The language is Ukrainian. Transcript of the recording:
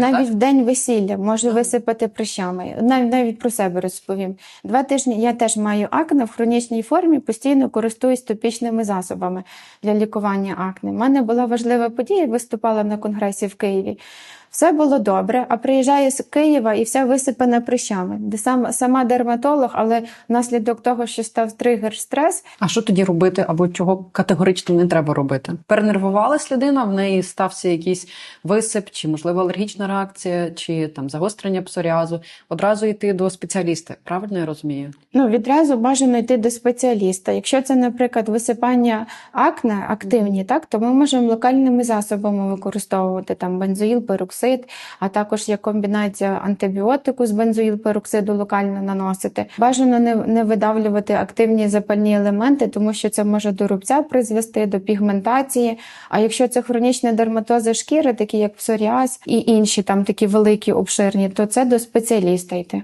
Навіть в день весілля може висипати прищами. Навіть навіть про себе розповім. Два тижні я теж маю акне в хронічній формі, постійно користуюсь топічними засобами для лікування акне. У мене була важлива подія, виступала на конгресі в Києві. Все було добре, а приїжджаю з Києва і вся висипана прищами. Де сам сама дерматолог, але внаслідок того, що став тригер стрес, А що тоді робити, або чого категорично не треба робити? Перенервувалась людина, в неї стався якийсь висип, чи можливо алергічна реакція, чи там загострення псоріазу. Одразу йти до спеціаліста. Правильно я розумію? Ну, відразу бажано йти до спеціаліста. Якщо це, наприклад, висипання акне активні, так то ми можемо локальними засобами використовувати там бензоїл, пероксид, а також є комбінація антибіотику з бензоїл, пероксиду локально наносити. Бажано не, не видавлювати активні запальні елементи, тому що це може до рубця призвести, до пігментації. А якщо це хронічні дерматози шкіри, такі як псоріаз і інші там такі великі обширні, то це до спеціаліста йти.